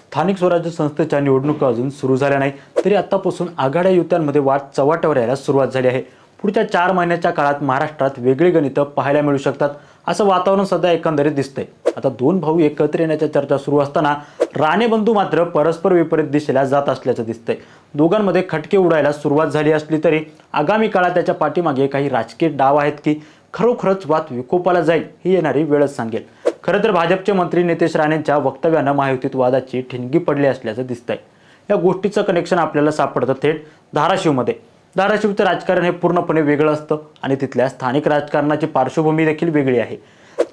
स्थानिक स्वराज्य संस्थेच्या निवडणुका अजून सुरू झाल्या नाही तरी आतापासून आघाड्या युत्यांमध्ये वाद चव्हाट्यावर यायला सुरुवात झाली आहे. पुढच्या चार महिन्याच्या काळात महाराष्ट्रात वेगळी गणितं पाहायला मिळू शकतात असं वातावरण सध्या एकंदरीत दिसतंय. आता दोन भाऊ एकत्र येण्याच्या चर्चा सुरू असताना राणे बंधू मात्र परस्पर विपरीत दिशेला जात असल्याचं दिसतंय. दोघांमध्ये खटके उडायला सुरुवात झाली असली तरी आगामी काळात त्याच्या पाठीमागे काही राजकीय डाव आहेत की खरोखरच वाद विकोपाला जाईल ही येणारी वेळच सांगेल. खरं तर भाजपचे मंत्री नितेश राणेंच्या वक्तव्यानं महायुतीत वादाची ठिणगी पडली असल्याचं दिसतंय. या गोष्टीचं कनेक्शन आपल्याला सापडतं थेट धाराशिवमध्ये. धाराशिवचं राजकारण हे पूर्णपणे वेगळं असतं आणि तिथल्या स्थानिक राजकारणाची पार्श्वभूमी देखील वेगळी आहे.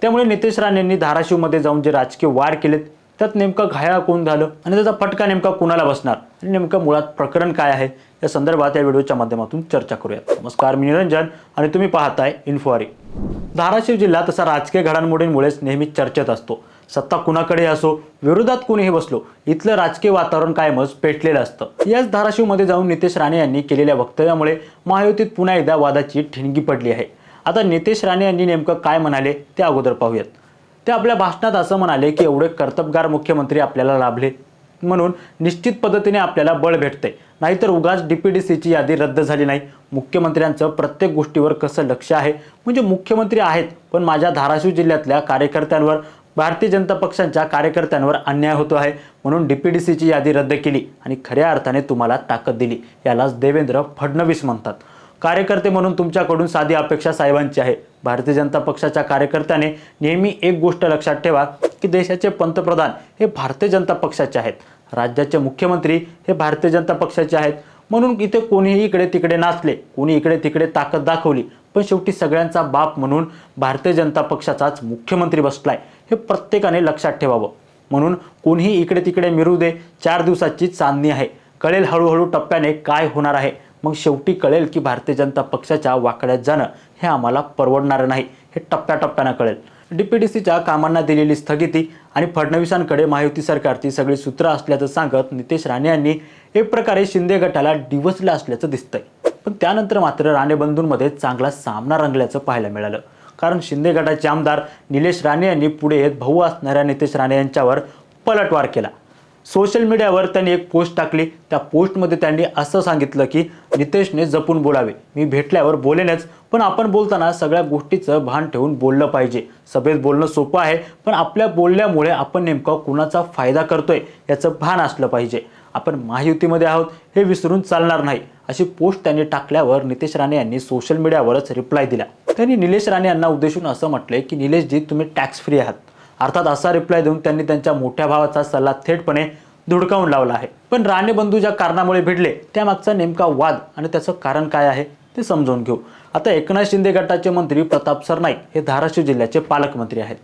त्यामुळे नितेश राणेंनी धाराशिवमध्ये जाऊन जे राजकीय वार केलेत त्यात नेमकं घायाळ कोण झालं आणि त्याचा फटका नेमका कुणाला बसणार आणि नेमकं मुळात प्रकरण काय आहे या संदर्भात या व्हिडिओच्या माध्यमातून चर्चा करूयात. नमस्कार मी निरंजन आणि तुम्ही पाहताय इन्फोआरी. धाराशिव जिल्हा तसा राजकीय घडामोडींमुळेच नेहमी चर्चेत असतो. सत्ता कुणाकडे असो विरोधात कुणीही बसलो इथलं राजकीय वातावरण कायमच पेटलेलं असतं. याच धाराशिवमध्ये जाऊन नितेश राणे यांनी केलेल्या वक्तव्यामुळे महायुतीत पुन्हा एकदा वादाची ठिणगी पडली आहे. आता नितेश राणे यांनी नेमकं काय म्हणाले ते अगोदर पाहूयात. ते आपल्या भाषणात असं म्हणाले की एवढे कर्तबगार मुख्यमंत्री आपल्याला लाभले. म्हणून निश्चित पद्धतीने आपल्याला बळ भेटते नाहीतर उगाच डी पी डी सीची यादी रद्द झाली नाही. मुख्यमंत्र्यांचं प्रत्येक गोष्टीवर कसं लक्ष आहे? म्हणजे मुख्यमंत्री आहेत पण माझ्या धाराशिव जिल्ह्यातल्या कार्यकर्त्यांवर भारतीय जनता पक्षांच्या कार्यकर्त्यांवर अन्याय होतो आहे म्हणून डी पी डी सीची यादी रद्द केली आणि खऱ्या अर्थाने तुम्हाला ताकद दिली यालाच देवेंद्र फडणवीस म्हणतात. कार्यकर्ते म्हणून तुमच्याकडून साधी अपेक्षा साहेबांची आहे. भारतीय जनता पक्षाच्या कार्यकर्त्याने नेहमी एक गोष्ट लक्षात ठेवा की देशाचे पंतप्रधान हे भारतीय जनता पक्षाचे आहेत. राज्याचे मुख्यमंत्री हे भारतीय जनता पक्षाचे आहेत. म्हणून इथे कोणीही इकडे तिकडे नाचले कोणी इकडे तिकडे ताकद दाखवली पण शेवटी सगळ्यांचा बाप म्हणून भारतीय जनता पक्षाचाच मुख्यमंत्री बसलाय हे प्रत्येकाने लक्षात ठेवावं. म्हणून कोणीही इकडे तिकडे मिरू दे चार दिवसाची चांदणी आहे. कळेल हळूहळू टप्प्याने काय होणार आहे. मग शेवटी कळेल की भारतीय जनता पक्षाच्या वाकड्यात जाणं हे आम्हाला परवडणारं नाही हे टप्प्याटप्प्यानं कळेल. डीपीडीसीच्या कामांना दिलेली स्थगिती आणि फडणवीसांकडे महायुती सरकारची सगळी सूत्र असल्याचं सांगत नितेश राणे यांनी एक प्रकारे शिंदे गटाला डिवचलं असल्याचं दिसतंय. पण त्यानंतर मात्र राणे बंधूंमध्ये चांगला सामना रंगल्याचं पाहायला मिळालं. कारण शिंदे गटाचे आमदार निलेश राणे यांनी पुढे येत भाऊ असणाऱ्या नितेश राणे यांच्यावर पलटवार केला. सोशल मीडियावर त्यांनी एक पोस्ट टाकली. त्या पोस्टमध्ये त्यांनी असं सांगितलं की नितेशने जपून बोलावे. मी भेटल्यावर बोलेनच. पण आपण बोलताना सगळ्या गोष्टीचं भान ठेवून बोललं पाहिजे. सभेत बोलणं सोपं आहे पण आपल्या बोलल्यामुळे आपण नेमका कुणाचा फायदा करतोय याचं भान असलं पाहिजे. आपण महायुतीमध्ये आहोत हे विसरून चालणार नाही. अशी पोस्ट त्यांनी टाकल्यावर नितेश राणे यांनी सोशल मीडियावरच रिप्लाय दिला. त्यांनी निलेश राणे यांना उद्देशून असं म्हटलंय की निलेशजी तुम्ही टॅक्स फ्री आहात. अर्थात असा रिप्लाय देऊन त्यांनी त्यांच्या मोठ्या भावाचा सल्ला थेटपणे धुडकावून लावला आहे. पण राणे बंधू ज्या कारणामुळे भिडले त्यामागचा नेमका वाद आणि त्याचं कारण काय आहे ते समजून घेऊ. आता एकनाथ शिंदे गटाचे मंत्री प्रताप सरनाईक हे धाराशिव जिल्ह्याचे पालकमंत्री आहेत.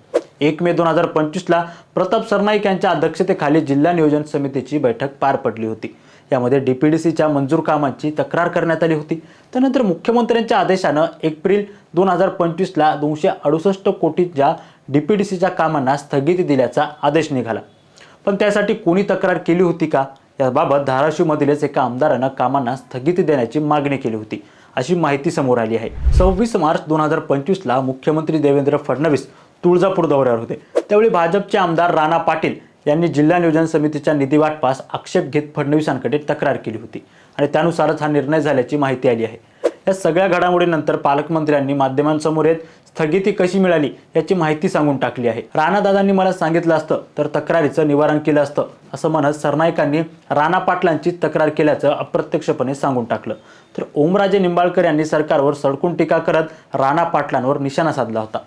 एक मे दोन हजार पंचवीसला प्रताप सरनाईक यांच्या अध्यक्षतेखाली जिल्हा नियोजन समितीची बैठक पार पडली होती. यामध्ये डी पी डी सीच्या मंजूर कामांची तक्रार करण्यात आली होती. त्यानंतर मुख्यमंत्र्यांच्या आदेशानं एप्रिल दोन हजार पंचवीसला दोनशे अडुसष्ट कोटीच्या डी पी डी सीच्या कामांना स्थगिती दिल्याचा आदेश निघाला. पण त्यासाठी कोणी तक्रार केली होती का? याबाबत धाराशिवमधीलच एका आमदारानं कामांना स्थगिती देण्याची मागणी केली होती अशी माहिती समोर आली आहे. सव्वीस मार्च दोन हजार पंचवीसला मुख्यमंत्री देवेंद्र फडणवीस तुळजापूर दौऱ्यावर होते. त्यावेळी भाजपचे आमदार राणा पाटील यांनी जिल्हा नियोजन समितीच्या निधी वाटपास आक्षेप घेत फडणवीसांकडे तक्रार केली होती आणि त्यानुसारच हा निर्णय झाल्याची माहिती आली आहे. या सगळ्या घडामोडीनंतर पालकमंत्र्यांनी माध्यमांसमोर येत स्थगिती कशी मिळाली याची माहिती सांगून टाकली आहे. राणादादांनी मला सांगितलं असतं तर तक्रारीचं निवारण केलं असतं असं म्हणत सरनाईकांनी राणा पाटलांची तक्रार केल्याचं अप्रत्यक्षपणे सांगून टाकलं. तर ओमराजे निंबाळकर यांनी सरकारवर सडकून टीका करत राणा पाटलांवर निशाणा साधला होता.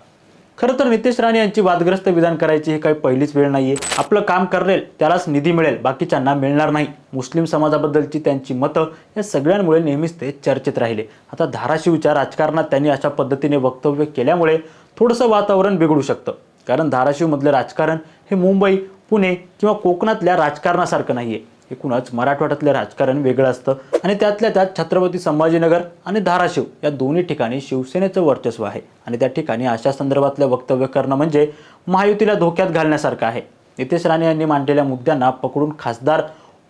खरं तर नितेश राणे यांची वादग्रस्त विधान करायची ही काही पहिलीच वेळ नाहीये. आपलं काम करेल त्यालाच निधी मिळेल बाकीच्यांना मिळणार नाही. मुस्लिम समाजाबद्दलची त्यांची मतं या सगळ्यांमुळे नेहमीच ते चर्चेत राहिले. आता धाराशिवच्या राजकारणात त्यांनी अशा पद्धतीने वक्तव्य केल्यामुळे थोडंसं वातावरण बिघडू शकतं. कारण धाराशिवमधलं राजकारण हे मुंबई पुणे किंवा कोकणातल्या राजकारणासारखं नाही आहे एकूणच मराठवाड्यातलं राजकारण वेगळं असतं. आणि त्यातल्या त्यात छत्रपती संभाजीनगर आणि धाराशिव या दोन्ही ठिकाणी शिवसेनेचं वर्चस्व आहे. आणि त्या ठिकाणी अशा संदर्भातलं वक्तव्य करणं म्हणजे महायुतीला धोक्यात घालण्यासारखं आहे. नितेश राणे यांनी मांडलेल्या मुद्द्यांना पकडून खासदार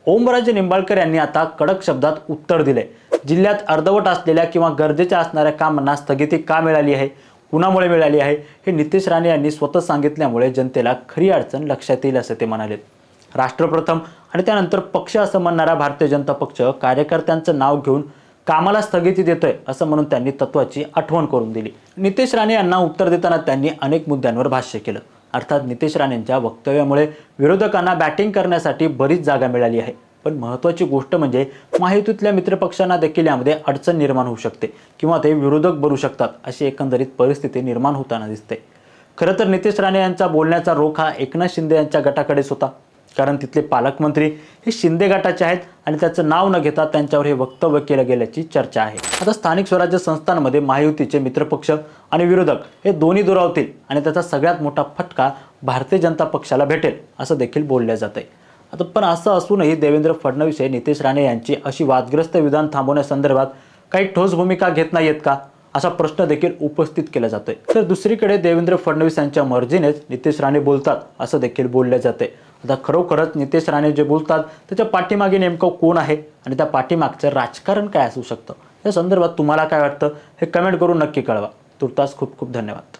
ओमराजे निंबाळकर यांनी आता कडक शब्दात उत्तर दिले जिल्ह्यात अर्धवट असलेल्या किंवा गरजेच्या असणाऱ्या कामांना स्थगिती का मिळाली आहे? कुणामुळे मिळाली आहे? हे नितेश राणे यांनी स्वतः सांगितल्यामुळे जनतेला खरी अडचण लक्षात येईल असं ते म्हणाले. राष्ट्रप्रथम आणि त्यानंतर पक्ष असं म्हणणारा भारतीय जनता पक्ष कार्यकर्त्यांचं नाव घेऊन कामाला स्थगिती देतोय असं म्हणून त्यांनी तत्वाची आठवण करून दिली. नितेश राणे यांना उत्तर देताना त्यांनी अनेक मुद्द्यांवर भाष्य केलं. अर्थात नितेश राणेंच्या वक्तव्यामुळे विरोधकांना बॅटिंग करण्यासाठी बरीच जागा मिळाली आहे. पण महत्त्वाची गोष्ट म्हणजे माहितीतल्या मित्रपक्षांना देखील यामध्ये अडचण निर्माण होऊ शकते किंवा ते विरोधक बनू शकतात अशी एकंदरीत परिस्थिती निर्माण होताना दिसते. खरं तर नितेश राणे यांचा बोलण्याचा रोख हा एकनाथ शिंदे यांच्या गटाकडेच होता. कारण तिथले पालकमंत्री हे शिंदे गटाचे आहेत आणि त्याचं नाव न घेता त्यांच्यावर हे वक्तव्य केलं गेल्याची चर्चा आहे. आता स्थानिक स्वराज्य संस्थांमध्ये महायुतीचे मित्रपक्ष आणि विरोधक हे दोन्ही दुरावतील आणि त्याचा सगळ्यात मोठा फटका भारतीय जनता पक्षाला भेटेल असं देखील बोललं जातं आहे आता पण असं असूनही देवेंद्र फडणवीस हे नितेश राणे यांची अशी वादग्रस्त विधान थांबवण्यासंदर्भात काही ठोस भूमिका घेत नाहीयेत का असा प्रश्न देखील उपस्थित केला जातोय. तर दुसरीकडे देवेंद्र फडणवीस यांच्या मर्जीनेच नितेश राणे बोलतात असं देखील बोलले जाते आता खरोखरच नितेश राणे जे बोलतात त्याच्या पाठीमागे नेमकं कोण आहे? आणि त्या पाठीमागचं राजकारण काय असू शकतं? या संदर्भात तुम्हाला काय वाटतं? हे कमेंट करून नक्की कळवा. तुर्तास खूप खूप धन्यवाद.